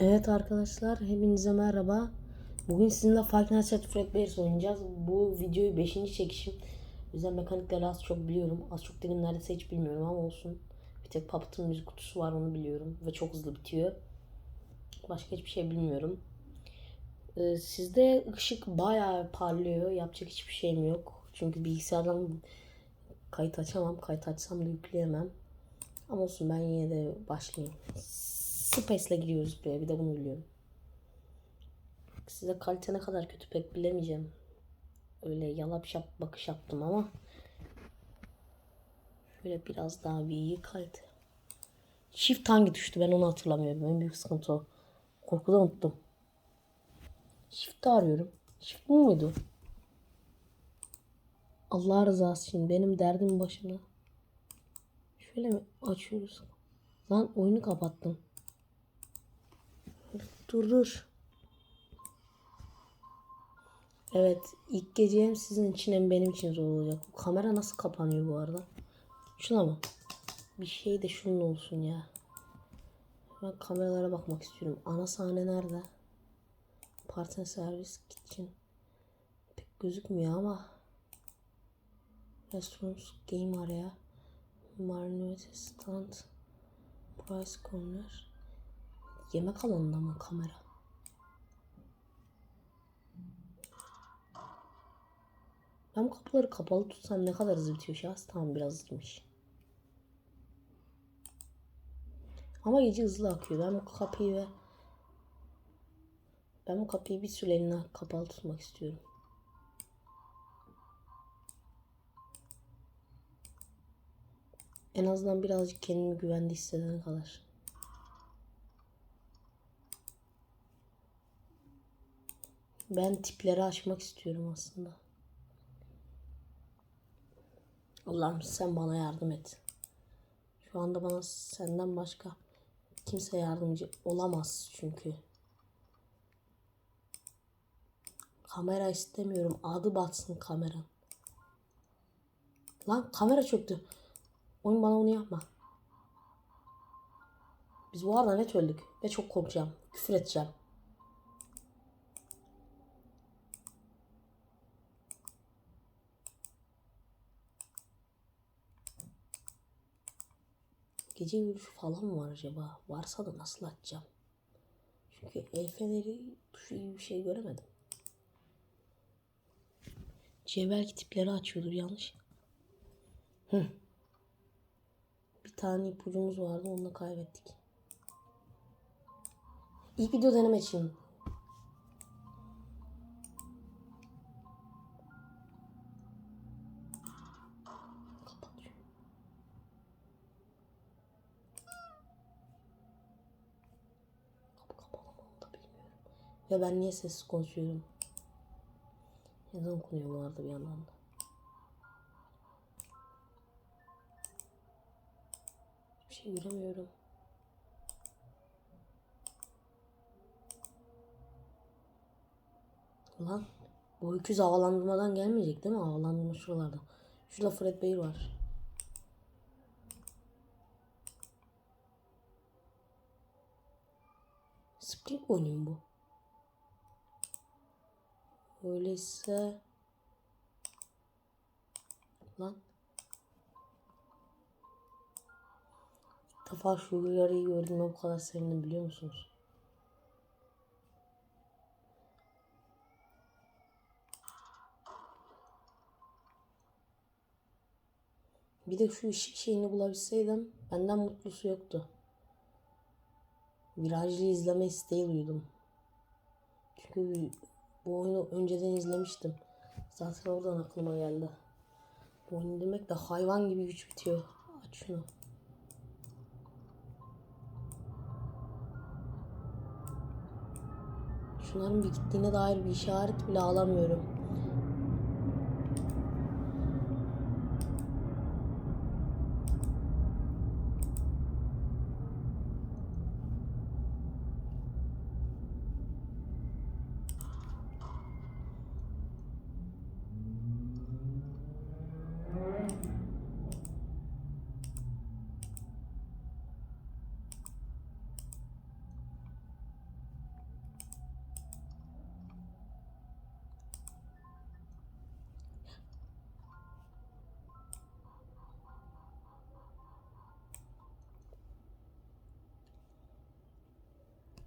Evet arkadaşlar hepinize merhaba. Bugün sizinle Five Nights at Fredbear's oynayacağız. Bu videoyu 5. çekişim. O yüzden mekanikleri az çok biliyorum. Az çok dedim neredeyse hiç bilmiyorum ama olsun. Bir tek Puppet'ın müzik kutusu var onu biliyorum. Ve çok hızlı bitiyor. Başka hiçbir şey bilmiyorum. Ee, sizde ışık bayağı parlıyor. Yapacak hiçbir şeyim yok. Çünkü bilgisayardan kayıt açamam. Kayıt açsam da yükleyemem. Ama olsun ben yine de başlayayım. Space'le giriyoruz buraya. Bir de bunu biliyorum. Size kalite ne kadar kötü pek bilemeyeceğim. Öyle yalap şap bakış yaptım ama şöyle biraz daha iyi kalite. Shift hangi düştü ben onu hatırlamıyorum. En büyük sıkıntı o. Korkudan unuttum. Shift'i arıyorum. Shift bu muydu? Allah rızası için benim derdim başımda. Şöyle mi açıyoruz? Lan oyunu kapattım. Dur dur. Evet ilk gece hem sizin için hem benim için zor olacak. Bu kamera nasıl kapanıyor bu arada? Şuna mı? Bir şey de şunun olsun ya. Ben kameralara bakmak istiyorum. Ana sahne nerede? Partner servis kitchen. Pek gözükmüyor ama. Restrooms game area. Marinette stand. Price corner. Yemek alanında mı kamera? Ben kapıları kapalı tutsam ne kadar hızlı bitiyor şahs? Tamam biraz hızlıymış. Ama gece hızlı akıyor. Ben bu kapıyı ve ben bu kapıyı bir süreliğine kapalı tutmak istiyorum. En azından birazcık kendimi güvende hissedene kadar. Ben tipleri açmak istiyorum aslında. Allah'ım sen bana yardım et. Şu anda bana senden başka kimse yardımcı olamaz çünkü. Kamera istemiyorum. Adı batsın kameran. Lan kamera çöktü. Oyun bana onu yapma. Biz bu arada net öldük. Ve çok korkacağım. Küfür edeceğim. Gece yürüyüşü falan var acaba? Varsa da nasıl açacağım? Çünkü el feneri tuşu gibi bir şey göremedim. C tipleri açıyordur yanlış. Hı. Bir tane ipucumuz vardı onu da kaybettik. İlk video deneme için. Ve ben niye sessiz konuşuyorum? Neden okunuyor bu arada bir yandan da. Bir şey göremiyorum. Lan bu öküz havalandırmadan gelmeyecek değil mi? Havalandırma şuralarda. Şurada Fred Bey var. Spring mu bu? Öyleyse... Lan. İlk defa şu uyarıyı gördüğümde bu kadar sevindim biliyor musunuz? Bir de şu ışık şeyini bulabilseydim benden mutlusu yoktu. Virajlı izleme isteği duydum. Çünkü bu oyunu önceden izlemiştim. Zaten oradan aklıma geldi. Bu oyun demek de hayvan gibi güç bitiyor. Aç şunu. Şunların bir gittiğine dair bir işaret bile alamıyorum.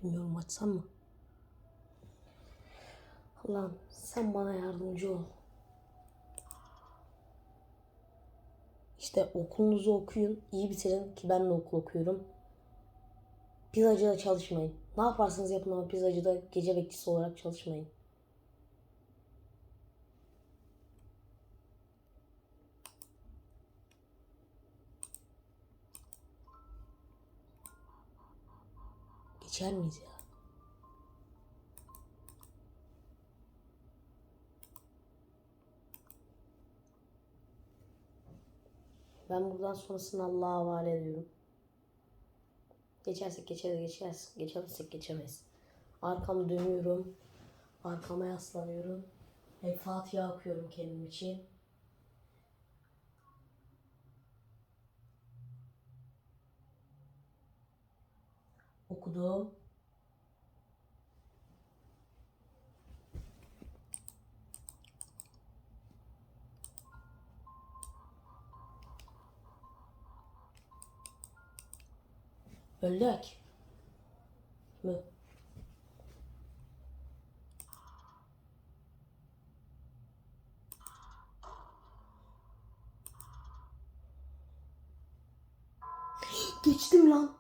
Bilmiyorum açsam mı? Allah'ım sen bana yardımcı ol. İşte okulunuzu okuyun, iyi bitirin ki ben de okul okuyorum. Pizzacıda çalışmayın. Ne yaparsanız yapın ama pizzacıda gece bekçisi olarak çalışmayın. Geçer miyiz ya? Ben buradan sonrasını Allah'a havale ediyorum. Geçersek geçeriz, geçeriz. Geçemezsek geçemeyiz. Arkamı dönüyorum. Arkama yaslanıyorum. Ve Fatiha okuyorum kendim için. Okudum. Öldük. Mü? Geçtim lan.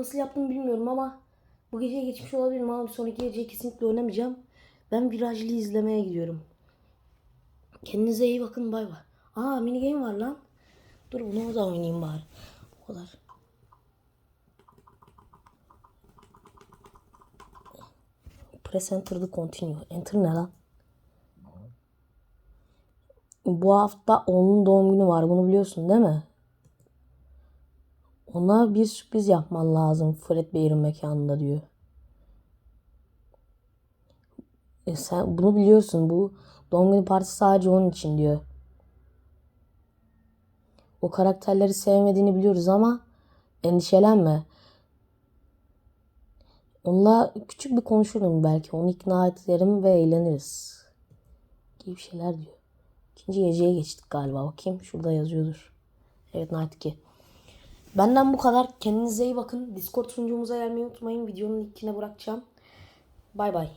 Nasıl yaptım bilmiyorum ama bu gece geçmiş olabilirim ama bir sonraki geceyi kesinlikle oynamayacağım. Ben virajlı izlemeye gidiyorum. Kendinize iyi bakın bay bay. Aa mini game var lan. Dur bunu da oynayayım bari. O kadar. Press enter to continue. Enter ne lan? Bu hafta onun doğum günü var. Bunu biliyorsun değil mi? Ona bir sürpriz yapman lazım Fred Bey'in mekanında diyor. E sen bunu biliyorsun. Bu doğum günü partisi sadece onun için diyor. O karakterleri sevmediğini biliyoruz ama endişelenme. Onunla küçük bir konuşurum belki. Onu ikna ederim ve eğleniriz. Gibi şeyler diyor. İkinci geceye geçtik galiba. Bakayım şurada yazıyordur. Evet Night 2. Benden bu kadar. Kendinize iyi bakın. Discord sunucumuza gelmeyi unutmayın. Videonun linkine bırakacağım. Bay bay.